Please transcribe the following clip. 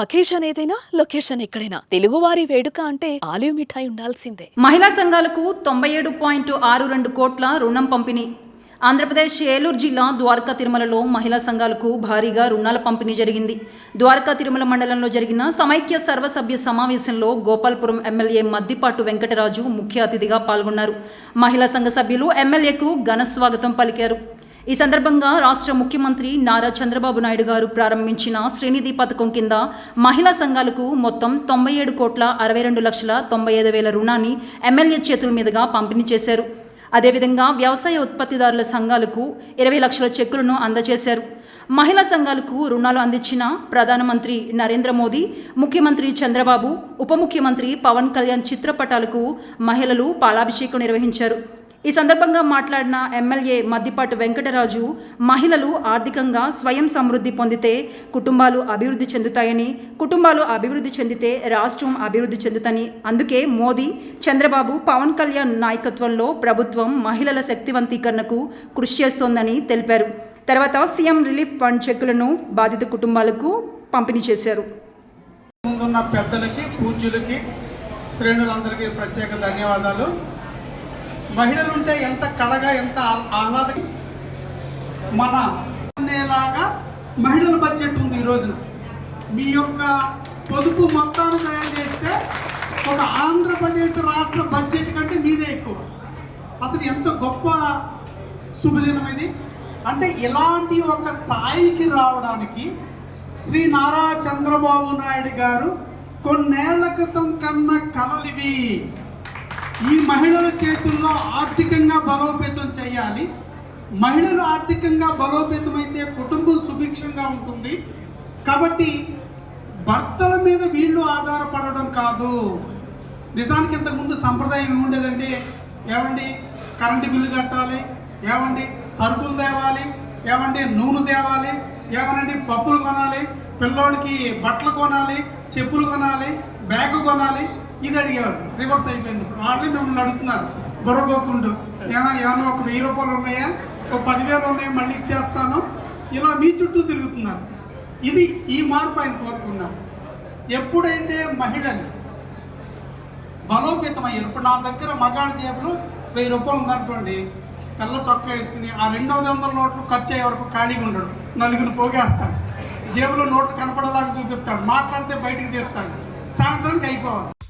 Occasion ఏదైనా location ఎక్కడైనా. తెలుగువారి వేడుక అంటే ఆలివ్ మిఠాయి ఉండాల్సిందే. మహిళా సంఘాలకు తొంభై ఏడు పాయింట్ ఆరు రెండు కోట్ల రుణం పంపిణీ. ఆంధ్రప్రదేశ్ ఏలూరు జిల్లా ద్వారకా తిరుమలలో మహిళా సంఘాలకు భారీగా రుణాల పంపిణీ జరిగింది. ద్వారకా తిరుమల మండలంలో జరిగిన సమైక్య సర్వసభ్య సమావేశంలో గోపాల్పురం ఎమ్మెల్యే మద్దిపాటు వెంకటరాజు ముఖ్య అతిథిగా పాల్గొన్నారు. మహిళా సంఘ సభ్యులు ఎమ్మెల్యేకు ఘన స్వాగతం పలికారు. ఈ సందర్భంగా రాష్ట్ర ముఖ్యమంత్రి నారా చంద్రబాబు నాయుడు గారు ప్రారంభించిన శ్రీనిధి పథకం కింద మహిళా సంఘాలకు మొత్తం తొంభై ఏడు కోట్ల అరవై రెండు లక్షల తొంభై ఐదు వేల రుణాన్ని ఎమ్మెల్యే చేతుల మీదుగా పంపిణీ చేశారు. అదేవిధంగా వ్యవసాయ ఉత్పత్తిదారుల సంఘాలకు ఇరవై లక్షల చెక్కులను అందజేశారు. మహిళా సంఘాలకు రుణాలు అందించిన ప్రధానమంత్రి నరేంద్ర మోదీ ముఖ్యమంత్రి చంద్రబాబు ఉప ముఖ్యమంత్రి పవన్ కళ్యాణ్ చిత్రపటాలకు మహిళలు పాలాభిషేకం నిర్వహించారు. ఈ సందర్భంగా మాట్లాడిన ఎమ్మెల్యే మద్దిపాటి వెంకటరాజు మహిళలు ఆర్థికంగా స్వయం సమృద్ధి పొందితే కుటుంబాలు అభివృద్ధి చెందుతాయని కుటుంబాలు అభివృద్ధి చెందితే రాష్ట్రం అభివృద్ధి చెందుతని. అందుకే మోదీ చంద్రబాబు పవన్ కళ్యాణ్ నాయకత్వంలో ప్రభుత్వం మహిళల శక్తివంతీకరణకు కృషి చేస్తోందని తెలిపారు. తర్వాత సీఎం రిలీఫ్ ఫండ్ చెక్కులను బాధిత కుటుంబాలకు పంపిణీ చేశారు. ముందున్న పెద్దలకి పూజ్యులకి శ్రేణులందరికీ ప్రత్యేక ధన్యవాదాలు. మహిళలు ఉంటే ఎంత కళగా ఎంత ఆహ్లాద మన అనేలాగా మహిళల బడ్జెట్ ఉంది ఈ రోజున. మీ యొక్క పొదుపు మొత్తాన్ని తయారు చేస్తే ఒక ఆంధ్రప్రదేశ్ రాష్ట్ర బడ్జెట్ కంటే మీదే ఎక్కువ. అసలు ఎంత గొప్ప శుభదినం ఇది. అంటే ఇలాంటి ఒక స్థాయికి రావడానికి శ్రీ నారా చంద్రబాబు నాయుడు గారు కొన్నేళ్ళ క్రితం కన్న కలలివి. ఈ మహిళల చేతుల్లో ఆర్థికంగా బలోపేతం చేయాలి. మహిళలు ఆర్థికంగా బలోపేతమైతే కుటుంబం సుభిక్షంగా ఉంటుంది. కాబట్టి భర్తల మీద వీళ్ళు ఆధారపడడం కాదు. నిజానికి ఇంతకుముందు సంప్రదాయం ఏముండేదండి? ఏమండి? కరెంటు బిల్లు కట్టాలి ఏమండి? సరుకులు తేవాలి ఏమండి? నూనె తేవాలి ఏమనండి? పప్పులు కొనాలి పిల్లోడికి బట్టలు కొనాలి చెప్పులు కొనాలి బ్యాగ్ కొనాలి ఇది అడిగేవారు రివర్స్ అయిపోయింది. ఇప్పుడు వాళ్ళే మిమ్మల్ని అడుగుతున్నారు. బుర్రగోకుండు ఏమో ఏమన్నా ఒక వెయ్యి రూపాయలు ఉన్నాయా? ఒక పదివేలు ఉన్నాయా? మళ్ళీ ఇచ్చేస్తాను. ఇలా మీ చుట్టూ తిరుగుతున్నారు. ఇది ఈ మార్పు ఆయన కోరుకున్నారు. ఎప్పుడైతే మహిళలు బలోపేతమయ్యారు ఇప్పుడు నా దగ్గర మగాడి జేబులో వెయ్యి రూపాయలు ఉందనుకోండి తెల్ల చొక్కా వేసుకుని ఆ రెండు వందల నోట్లు ఖర్చు అయ్యే వరకు ఖాళీగా ఉండడు. నలుగురు పోగేస్తాడు. జేబులో నోట్లు కనపడేలాగా చూపిస్తాడు. మాట్లాడితే బయటికి తీస్తాడు. సాయంత్రానికి అయిపోవాలి.